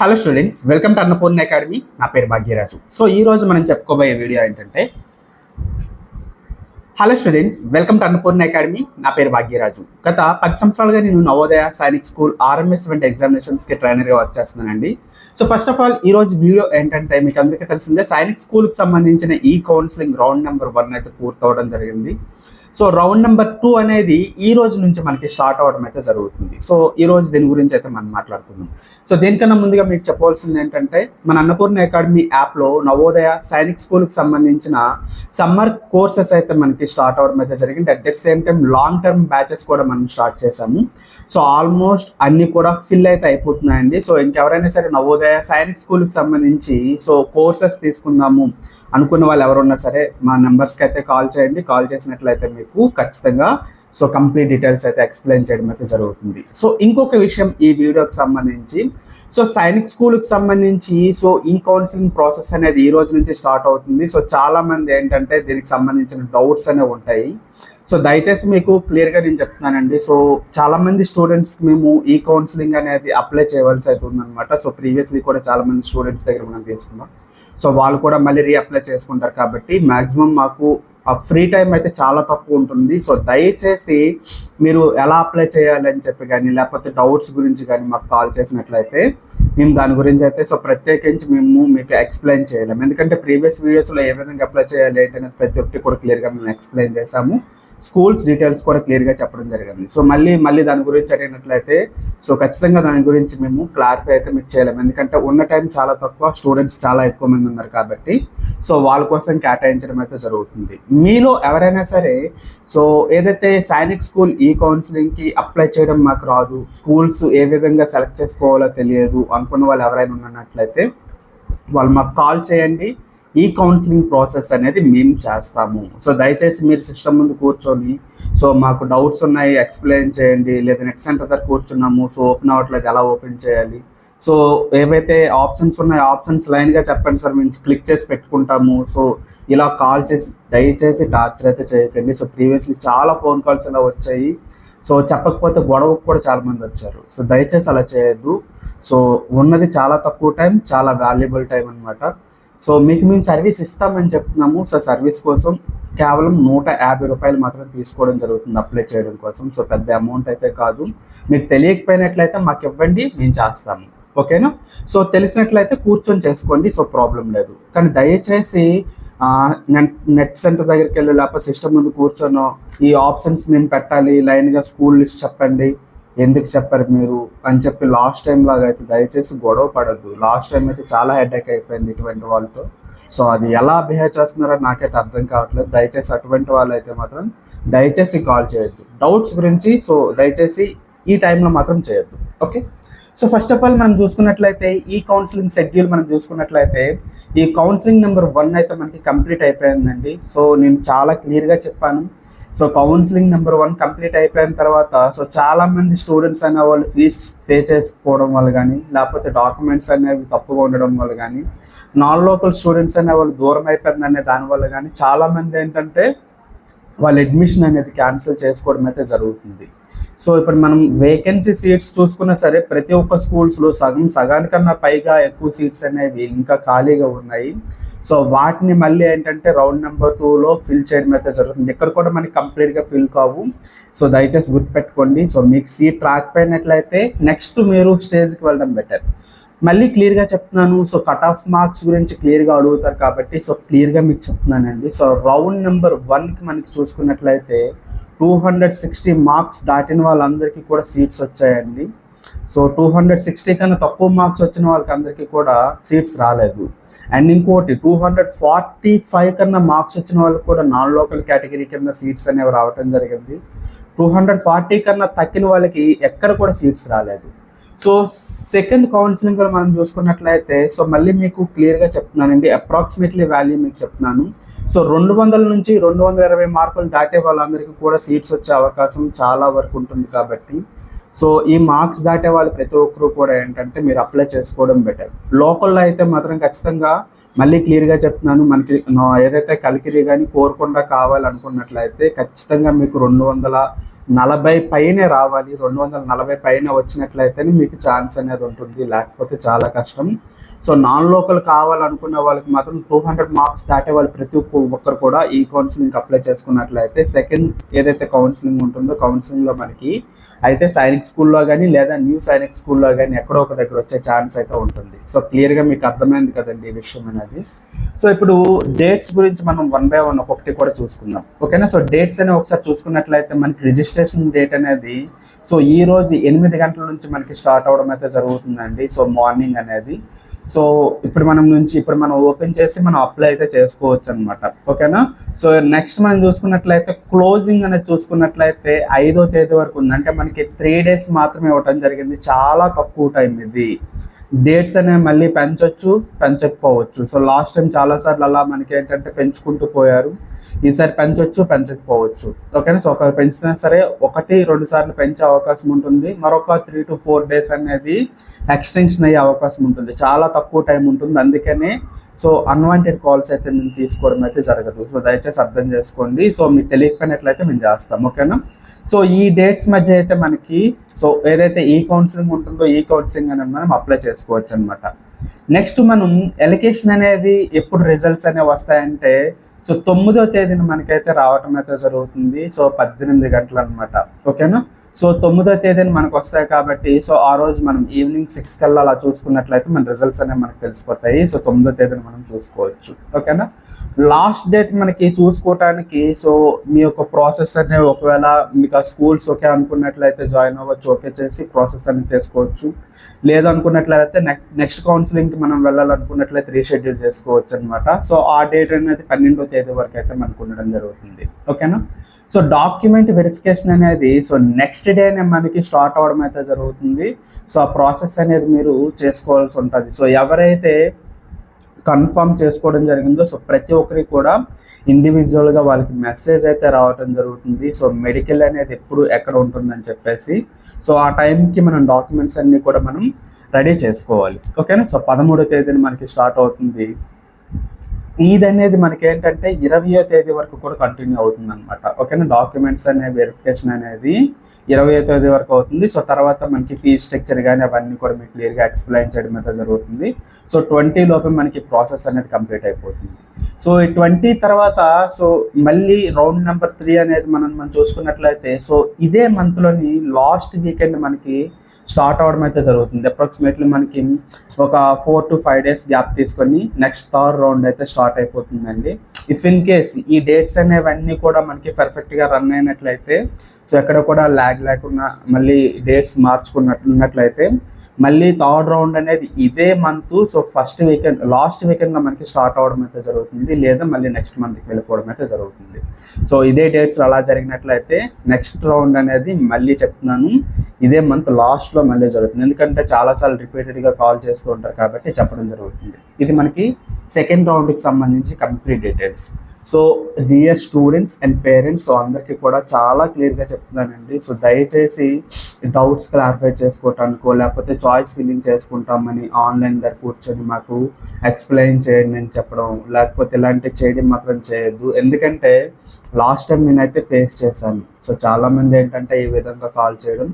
Hello students welcome to Annapurna academy నా పేరు Bhagyaraju. So ఈ రోజు మనం చెప్పుకోబోయే వీడియో ఏంటంటే hello students welcome to Annapurna academy నా పేరు భాగ్యరాజు. గత పది సంవత్సరాలుగా నేను నవోదయ సైనిక్ స్కూల్ ఆర్ఎంఎస్ వంటి ఎగ్జామినేషన్స్కి ట్రైనర్గా వర్క్ చేస్తున్నానండి. సో ఫస్ట్ ఆఫ్ ఆల్ ఈ రోజు వీడియో ఏంటంటే మీకు అందరికీ తెలిసిందే సైనిక్ స్కూల్కి సంబంధించిన ఈ కౌన్సిలింగ్ రౌండ్ నెంబర్ వన్ అయితే పూర్తవడం జరిగింది. సో రౌండ్ నెంబర్ టూ అనేది ఈ రోజు నుంచి మనకి స్టార్ట్ అవ్వడం అయితే జరుగుతుంది. సో ఈ రోజు దీని గురించి అయితే మనం మాట్లాడుకుందాం. సో దీనికన్నా ముందుగా మీకు చెప్పవలసింది ఏంటంటే మన అన్నపూర్ణ అకాడమీ యాప్లో నవోదయ సైనిక్ స్కూల్కి సంబంధించిన సమ్మర్ కోర్సెస్ అయితే మనకి స్టార్ట్ అవ్వడం అయితే జరిగింది. At that same time long term batches కూడా మనం స్టార్ట్ చేశాము. సో ఆల్మోస్ట్ అన్ని కూడా ఫిల్ అయితే అయిపోతున్నాయండి. సో ఇంకెవరైనా సరే నవోదయ సైనిక్ స్కూల్కి సంబంధించి సో కోర్సెస్ తీసుకుందాము అనుకున్న వాళ్ళు ఎవరున్నా సరే మా నెంబర్స్కి అయితే కాల్ చేయండి. కాల్ చేసినట్లయితే మీకు ఖచ్చితంగా. సో కంప్లీట్ డీటెయిల్స్ అయితే ఎక్స్ప్లెయిన్ చేయడం అయితే జరుగుతుంది. సో ఇంకొక విషయం ఈ వీడియోకి సంబంధించి. సో సైనిక్ స్కూల్కి సంబంధించి సో ఈ కౌన్సిలింగ్ ప్రాసెస్ అనేది ఈ రోజు నుంచి స్టార్ట్ అవుతుంది. సో చాలా మంది ఏంటంటే దీనికి సంబంధించిన డౌట్స్ అనేవి ఉంటాయి. సో దయచేసి మీకు క్లియర్గా నేను చెప్తున్నానండి. సో చాలా మంది స్టూడెంట్స్కి మేము ఈ కౌన్సిలింగ్ అనేది అప్లై చేయవలసి అయితే ఉందన్నమాట. సో ప్రీవియస్లీ కూడా చాలా మంది స్టూడెంట్స్ దగ్గర మనం తీసుకున్నాం. సో వాళ్ళు కూడా మళ్ళీ రీఅప్లై చేసుకుంటారు కాబట్టి మ్యాక్సిమం మాకు ఆ ఫ్రీ టైం అయితే చాలా తక్కువ ఉంటుంది. సో దయచేసి మీరు ఎలా అప్లై చేయాలి అని చెప్పి కానీ లేకపోతే డౌట్స్ గురించి కానీ మాకు కాల్ చేసినట్లయితే మేము దాని గురించి అయితే సో ప్రత్యేకించి మేము మీకు ఎక్స్ప్లెయిన్ చేయలేము. ఎందుకంటే ప్రీవియస్ వీడియోస్లో ఏ విధంగా అప్లై చేయాలి ఏంటనేది ప్రతి ఒక్కటి కూడా క్లియర్గా మేము ఎక్స్ప్లెయిన్ చేసాము స్కూల్స్ డీటెయిల్స్ కూడా క్లియర్గా చెప్పడం జరిగింది. సో మళ్ళీ మళ్ళీ దాని గురించి అడిగినట్లయితే సో ఖచ్చితంగా దాని గురించి మేము క్లారిఫై అయితే మీకు చేయలేము. ఎందుకంటే ఉన్న టైం చాలా తక్కువ స్టూడెంట్స్ చాలా ఎక్కువ మంది ఉన్నారు కాబట్టి సో వాళ్ళ కోసం కేటాయించడం అయితే జరుగుతుంది. మీలో ఎవరైనా సరే సో ఏదైతే సైనిక్ స్కూల్ ఈ కౌన్సిలింగ్కి అప్లై చేయడం మాకు రాదు స్కూల్స్ ఏ విధంగా సెలెక్ట్ చేసుకోవాలో తెలియదు అనుకున్న వాళ్ళు ఎవరైనా ఉన్నట్లయితే వాళ్ళు మాకు కాల్ చేయండి. ఈ కౌన్సిలింగ్ ప్రాసెస్ అనేది మేము చేస్తాము. సో దయచేసి మీరు సిస్టమ్ ముందు కూర్చొని సో మాకు డౌట్స్ ఉన్నాయి ఎక్స్ప్లెయిన్ చేయండి. లేదా నెట్ సెంటర్ దగ్గర కూర్చున్నాము సో ఓపెన్ అవ్వట్లేదు ఎలా ఓపెన్ చేయాలి? సో ఏవైతే ఆప్షన్స్ ఉన్నాయో ఆప్షన్స్ లైన్గా చెప్పండి సార్. మేము క్లిక్ చేసి పెట్టుకుంటాము. సో ఇలా కాల్ చేసి దయచేసి టార్చర్ అయితే చేయకండి. సో ప్రీవియస్లీ చాలా ఫోన్ కాల్స్ ఇలా వచ్చాయి. సో చెప్పకపోతే గొడవకు కూడా చాలామంది వచ్చారు. సో దయచేసి అలా చేయొద్దు. సో ఉన్నది చాలా తక్కువ టైం చాలా వాల్యుబుల్ టైం అనమాట సో మీకు మేము సర్వీస్ ఇస్తామని చెప్తున్నాము. సో సర్వీస్ కోసం కేవలం నూట యాభై రూపాయలు మాత్రం తీసుకోవడం జరుగుతుంది అప్లై చేయడం కోసం. సో పెద్ద అమౌంట్ అయితే కాదు. మీకు తెలియకపోయినట్లయితే మాకు ఇవ్వండి మేము చేస్తాము. ఓకేనా? సో తెలిసినట్లయితే కూర్చొని చేసుకోండి సో ప్రాబ్లం లేదు. కానీ దయచేసి నెట్ నెట్ సెంటర్ దగ్గరికి వెళ్ళి లేకపోతే సిస్టమ్ ముందు కూర్చొనో ఈ ఆప్షన్స్ నేను పెట్టాలి లైన్గా స్కూల్ లిస్ట్ చెప్పండి. ఎందుకు చెప్పారు మీరు అని చెప్పి లాస్ట్ టైం లాగా అయితే దయచేసి గొడవ పడద్దు. లాస్ట్ టైం అయితే చాలా హెడేక్ అయిపోయింది ఇటువంటి వాళ్ళతో. సో అది ఎలా బిహేవ్ చేస్తున్నారో నాకైతే అర్థం కావట్లేదు. దయచేసి అటువంటి వాళ్ళు అయితే మాత్రం దయచేసి కాల్ చేయొద్దు. డౌట్స్ గురించి సో దయచేసి ఈ టైంలో మాత్రం చేయొద్దు. Okay so first of all మనం చూసుకున్నట్లయితే ఈ కౌన్సిలింగ్ షెడ్యూల్ మనం చూసుకున్నట్లయితే ఈ కౌన్సిలింగ్ నెంబర్ వన్ అయితే మనకి కంప్లీట్ అయిపోయిందండి. సో నేను చాలా క్లియర్గా చెప్పాను. So counselling number one complete అయిపోయిన తర్వాత సో చాలామంది స్టూడెంట్స్ అనే వాళ్ళు ఫీజ్ పే చేసుకోవడం వల్ల కానీ లేకపోతే డాక్యుమెంట్స్ అనేవి తప్పుగా ఉండడం వల్ల కానీ నాన్ లోకల్ స్టూడెంట్స్ అనే వాళ్ళు దూరం అయిపోయింది అనే దానివల్ల కానీ చాలామంది ఏంటంటే వాళ్ళ అడ్మిషన్ అనేది క్యాన్సిల్ చేసుకోవడం అయితే జరుగుతుంది. సో ఇప్పుడు మనం వేకెన్సీ సీట్స్ చూసుకున్నా సరే ప్రతి ఒక్క స్కూల్స్లో సగం సగానికన్నా పైగా ఎక్కువ సీట్స్ అనేవి ఇంకా ఖాళీగా ఉన్నాయి. సో వాటిని మళ్ళీ ఏంటంటే రౌండ్ నెంబర్ టూలో ఫిల్ చేయడం అయితే జరుగుతుంది. ఇక్కడ కూడా మనకి కంప్లీట్గా ఫిల్ కావు. సో దయచేసి గుర్తుపెట్టుకోండి. సో మీకు సీట్ రాకపోయినట్లయితే నెక్స్ట్ మీరు స్టేజ్కి వెళ్ళడం బెటర్. మళ్ళీ క్లియర్గా చెప్తున్నాను. సో కట్ ఆఫ్ మార్క్స్ గురించి క్లియర్గా అడుగుతారు కాబట్టి సో క్లియర్గా మీకు చెప్తున్నానండి. సో రౌండ్ నెంబర్ వన్కి మనకి చూసుకున్నట్లయితే టూ హండ్రెడ్ సిక్స్టీ మార్క్స్ దాటిన వాళ్ళందరికీ కూడా సీట్స్ వచ్చాయండి. సో టూ హండ్రెడ్ సిక్స్టీ కన్నా తక్కువ మార్క్స్ వచ్చిన వాళ్ళకి అందరికీ కూడా సీట్స్ రాలేదు. అండ్ ఇంకోటి టూ హండ్రెడ్ ఫార్టీ ఫైవ్ కన్నా మార్క్స్ వచ్చిన వాళ్ళకి కూడా నాన్ లోకల్ కేటగిరీ కింద సీట్స్ అనేవి రావటం జరిగింది. టూ హండ్రెడ్ ఫార్టీ కన్నా తక్కిన వాళ్ళకి ఎక్కడ కూడా సీట్స్ రాలేదు. సో సెకండ్ కౌన్సిలింగ్ మనం చూసుకున్నట్లయితే సో మళ్ళీ మీకు క్లియర్గా చెప్తున్నానండి అప్రాక్సిమేట్లీ వాల్యూ మీకు చెప్తున్నాను. సో రెండు వందల నుంచి రెండు వందల ఇరవై మార్కులు దాటే వాళ్ళందరికీ కూడా సీట్స్ వచ్చే అవకాశం చాలా వరకు ఉంటుంది కాబట్టి సో ఈ మార్క్స్ దాటే వాళ్ళు ప్రతి ఒక్కరు కూడా ఏంటంటే మీరు అప్లై చేసుకోవడం బెటర్ లోకల్లో అయితే మాత్రం ఖచ్చితంగా మళ్ళీ క్లియర్గా చెప్తున్నాను మనకి ఏదైతే కలికిరి కానీ కోరకుండా కావాలనుకున్నట్లయితే ఖచ్చితంగా మీకు రెండు వందల నలభై పైనే రావాలి రెండు వందల నలభై పైన వచ్చినట్లయితేనే మీకు ఛాన్స్ అనేది ఉంటుంది లేకపోతే చాలా కష్టం. సో నాన్ లోకల్ కావాలనుకున్న వాళ్ళకి మాత్రం టూ హండ్రెడ్ మార్క్స్ దాటే వాళ్ళు ప్రతి ఒక్క ఒక్కరు కూడా ఈ కౌన్సిలింగ్ అప్లై చేసుకున్నట్లయితే సెకండ్ ఏదైతే కౌన్సిలింగ్ ఉంటుందో కౌన్సిలింగ్లో మనకి అయితే సైనిక్ స్కూల్లో కానీ లేదా న్యూ సైనిక్ స్కూల్లో కానీ ఎక్కడో ఒక దగ్గర వచ్చే ఛాన్స్ అయితే ఉంటుంది. సో క్లియర్గా మీకు అర్థమైంది కదండి ఈ విషయం అనేది. సో ఇప్పుడు డేట్స్ గురించి మనం వన్ బై వన్ ఒక్కొక్కటి కూడా చూసుకుందాం. ఓకేనా? సో డేట్స్ అనేవి ఒకసారి చూసుకున్నట్లయితే మనకి రిజిస్ట్రేషన్ డేట్ అనేది సో ఈ రోజు ఎనిమిది గంటల నుంచి మనకి స్టార్ట్ అవడం అయితే జరుగుతుందండి. సో మార్నింగ్ అనేది. సో ఇప్పుడు మనం నుంచి ఇప్పుడు మనం ఓపెన్ చేసి మనం అప్లై అయితే చేసుకోవచ్చు అనమాట ఓకేనా సో నెక్స్ట్ మనం చూసుకున్నట్లయితే క్లోజింగ్ అనేది చూసుకున్నట్లయితే ఐదో తేదీ వరకు ఉంది. అంటే మనకి త్రీ డేస్ మాత్రమే ఇవ్వటం జరిగింది. చాలా తక్కువ టైం ఇది. డేట్స్ అనేవి మళ్ళీ పెంచొచ్చు పెంచకపోవచ్చు. సో లాస్ట్ టైం చాలాసార్లు అలా మనకి ఏంటంటే పెంచుకుంటూ పోయారు. ఈసారి పెంచవచ్చు పెంచకపోవచ్చు. ఓకేనా? సో ఒకసారి పెంచినా సరే ఒకటి రెండు సార్లు పెంచే అవకాశం ఉంటుంది. మరొక త్రీ టు ఫోర్ డేస్ అనేది ఎక్స్టెన్షన్ అయ్యే అవకాశం ఉంటుంది. చాలా తక్కువ టైం ఉంటుంది. అందుకనే సో అన్వాంటెడ్ కాల్స్ అయితే మేము తీసుకోవడం అయితే జరగదు. సో దయచేసి అర్థం చేసుకోండి. సో మీకు తెలియకపోయినట్లయితే మేము చేస్తాం. ఓకేనా? సో ఈ డేట్స్ మధ్య అయితే మనకి సో ఏదైతే ఈ కౌన్సిలింగ్ ఉంటుందో ఈ కౌన్సిలింగ్ అనేది మనం అప్లై చేసుకోవచ్చు అనమాట నెక్స్ట్ మనం ఎలికేషన్ అనేది ఎప్పుడు రిజల్ట్స్ అనేవి వస్తాయంటే సో తొమ్మిదో తేదీన మనకైతే రావటం అయితే జరుగుతుంది. సో పద్దెనిమిది గంటలు అనమాట ఓకేనా? సో తొమ్మిదో తేదీన మనకు వస్తాయి కాబట్టి సో ఆ రోజు మనం ఈవినింగ్ సిక్స్ కల్లా అలా చూసుకున్నట్లయితే మన రిజల్ట్స్ అనేవి మనకు తెలిసిపోతాయి. సో తొమ్మిదో తేదీన మనం చూసుకోవచ్చు. ఓకేనా లాస్ట్ డేట్ మనకి చూసుకోవటానికి సో మీ యొక్క ప్రాసెస్ అనేది ఒకవేళ మీకు ఆ స్కూల్స్ ఓకే అనుకున్నట్లయితే జాయిన్ అవ్వచ్చు ఓకే చేసి ప్రాసెస్ అనేది చేసుకోవచ్చు. లేదు అనుకున్నట్లయితే నెక్స్ట్ కౌన్సిలింగ్కి మనం వెళ్ళాలనుకున్నట్లయితే రీషెడ్యూల్ చేసుకోవచ్చు అనమాట సో ఆ డేట్ అనేది పన్నెండో తేదీ వరకు అయితే మనకు ఉండడం జరుగుతుంది. ఓకేనా సో డాక్యుమెంట్ వెరిఫికేషన్ అనేది సో నెక్స్ట్ డేనే మనకి స్టార్ట్ అవ్వడం అయితే జరుగుతుంది. సో ఆ ప్రాసెస్ అనేది మీరు చేసుకోవాల్సి ఉంటుంది. సో ఎవరైతే కన్ఫర్మ్ చేసుకోవడం జరిగిందో సో ప్రతి ఒక్కరికి కూడా ఇండివిజువల్గా వాళ్ళకి మెసేజ్ అయితే రావడం జరుగుతుంది. సో మెడికల్ అనేది ఎప్పుడు ఎక్కడ ఉంటుందని చెప్పేసి సో ఆ టైంకి మనం డాక్యుమెంట్స్ అన్నీ కూడా మనం రెడీ చేసుకోవాలి. ఓకేనా? సో పదమూడో తేదీన మనకి స్టార్ట్ అవుతుంది. ఈద్ అనేది మనకి ఏంటంటే ఇరవయో తేదీ వరకు కూడా కంటిన్యూ అవుతుంది అనమాట ఓకేనా? డాక్యుమెంట్స్ అనే వెరిఫికేషన్ అనేది ఇరవయో తేదీ వరకు అవుతుంది. సో తర్వాత మనకి ఫీ స్ట్రక్చర్ కానీ అవన్నీ కూడా మీకు క్లియర్గా ఎక్స్ప్లెయిన్ చేయడం అయితే జరుగుతుంది. సో ట్వంటీ లోపే మనకి ప్రాసెస్ అనేది కంప్లీట్ అయిపోతుంది. సో ఈ ట్వంటీ తర్వాత సో మళ్ళీ రౌండ్ నెంబర్ త్రీ అనేది మనం మనం చూసుకున్నట్లయితే సో ఇదే మంత్లోని లాస్ట్ వీకెండ్ మనకి స్టార్ట్ అవడం అయితే జరుగుతుంది. అప్రాక్సిమేట్లీ మనకి ఒక four to five days gap తీసుకొని నెక్స్ట్ థర్డ్ రౌండ్ అయితే స్టార్ట్ స్టార్ట్ అయిపోతుందండి. ఇఫ్ ఇన్ కేస్ ఈ డేట్స్ అనేవన్నీ కూడా మనకి పర్ఫెక్ట్గా రన్ అయినట్లయితే సో ఎక్కడ కూడా ల్యాగ్ లేకుండా మళ్ళీ డేట్స్ మార్చుకున్నట్లున్నట్లయితే మళ్ళీ థర్డ్ రౌండ్ అనేది ఇదే month so first weekend last వీకెండ్లో మనకి స్టార్ట్ అవ్వడం అయితే జరుగుతుంది. లేదా మళ్ళీ నెక్స్ట్ మంత్కి వెళ్ళిపోవడం అయితే జరుగుతుంది. సో ఇదే డేట్స్ అలా జరిగినట్లయితే నెక్స్ట్ రౌండ్ అనేది మళ్ళీ చెప్తున్నాను. ఇదే మంత్ లాస్ట్లో మళ్ళీ జరుగుతుంది. ఎందుకంటే చాలాసార్లు రిపీటెడ్గా కాల్ చేస్తూ ఉంటారు కాబట్టి చెప్పడం జరుగుతుంది. ఇది మనకి సెకండ్ రౌండ్కి సంబంధించి complete details. So dear students and parents so అందరికీ కూడా చాలా క్లియర్గా చెప్తున్నానండి. సో దయచేసి డౌట్స్ క్లారిఫై చేసుకోవటానికో లేకపోతే చాయిస్ ఫిల్లింగ్ చేసుకుంటామని ఆన్లైన్ దగ్గర కూర్చొని మాకు ఎక్స్ప్లెయిన్ చేయండి అని చెప్పడం లేకపోతే ఇలాంటి చేయడం మాత్రం చేయొద్దు. ఎందుకంటే లాస్ట్ టైం నేనైతే ఫేస్ చేశాను. సో చాలామంది ఏంటంటే ఈ విధంగా కాల్ చేయడం.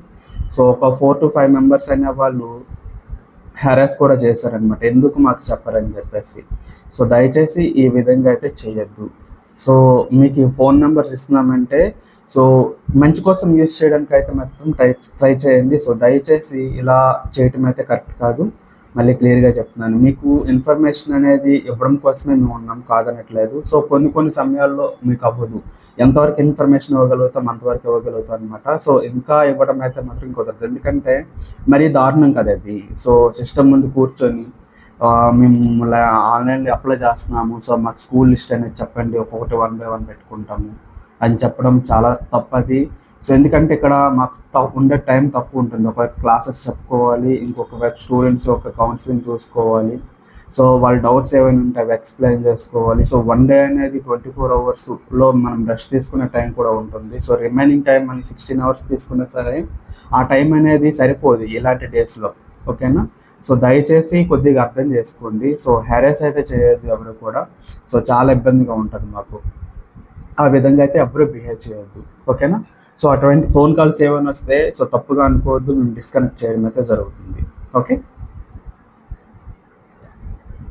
సో ఒక ఫోర్ టు ఫైవ్ మెంబర్స్ అనే వాళ్ళు హెరాస్ కూడా చేశారనమాట ఎందుకు మాకు చెప్పరని చెప్పేసి. సో దయచేసి ఈ విధంగా అయితే చేయొద్దు. సో మీకు ఈ ఫోన్ నెంబర్స్ ఇస్తున్నామంటే సో మంచి కోసం యూస్ చేయడానికి అయితే మాత్రం ట్రై ట్రై చేయండి. సో దయచేసి ఇలా చేయటం అయితే కరెక్ట్ కాదు. మళ్ళీ క్లియర్గా చెప్తున్నాను. మీకు ఇన్ఫర్మేషన్ అనేది ఇవ్వడం కోసమే మేము ఉన్నాం కాదనట్లేదు. సో కొన్ని కొన్ని సమయాల్లో మీకు అవ్వదు. ఎంతవరకు ఇన్ఫర్మేషన్ ఇవ్వగలుగుతాం అంతవరకు ఇవ్వగలుగుతాం అనమాట సో ఇంకా ఇవ్వడం అయితే మాత్రం కుదరదు. ఎందుకంటే మరీ దారుణం కదా అది. సో సిస్టమ్ ముందు కూర్చొని మేము ఆన్లైన్లో అప్లై చేస్తున్నాము. సో మాకు స్కూల్ లిస్ట్ అనేది చెప్పండి ఒక్కొక్కటి వన్ బై వన్ పెట్టుకుంటాము అని చెప్పడం చాలా తప్పది. సో ఎందుకంటే ఇక్కడ మాకు ఉండే టైం తక్కువ ఉంటుంది. ఒక క్లాసెస్ చెప్పుకోవాలి ఇంకొక స్టూడెంట్స్ ఒక కౌన్సిలింగ్ చూసుకోవాలి. సో వాళ్ళ డౌట్స్ ఏమైనా ఉంటే అవి ఎక్స్ప్లెయిన్ చేసుకోవాలి. సో వన్ డే అనేది ట్వంటీ ఫోర్ అవర్స్లో మనం రెస్ట్ తీసుకునే టైం కూడా ఉంటుంది. సో రిమైనింగ్ టైం మనం సిక్స్టీన్ అవర్స్ తీసుకున్నా సరే ఆ టైం అనేది సరిపోదు ఇలాంటి డేస్లో ఓకేనా సో దయచేసి కొద్దిగా అర్థం చేసుకోండి. సో హ్యారెస్ అయితే చేయొద్దు ఎవరు కూడా. సో చాలా ఇబ్బందిగా ఉంటుంది మాకు. ఆ విధంగా అయితే ఎవరు బిహేవ్ చేయొద్దు. ఓకేనా సో అటువంటి ఫోన్ కాల్స్ ఏమైనా వస్తే సో తప్పుగా అనుకోవద్దు మేము డిస్కనెక్ట్ చేయడం అయితే జరుగుతుంది. ఓకే?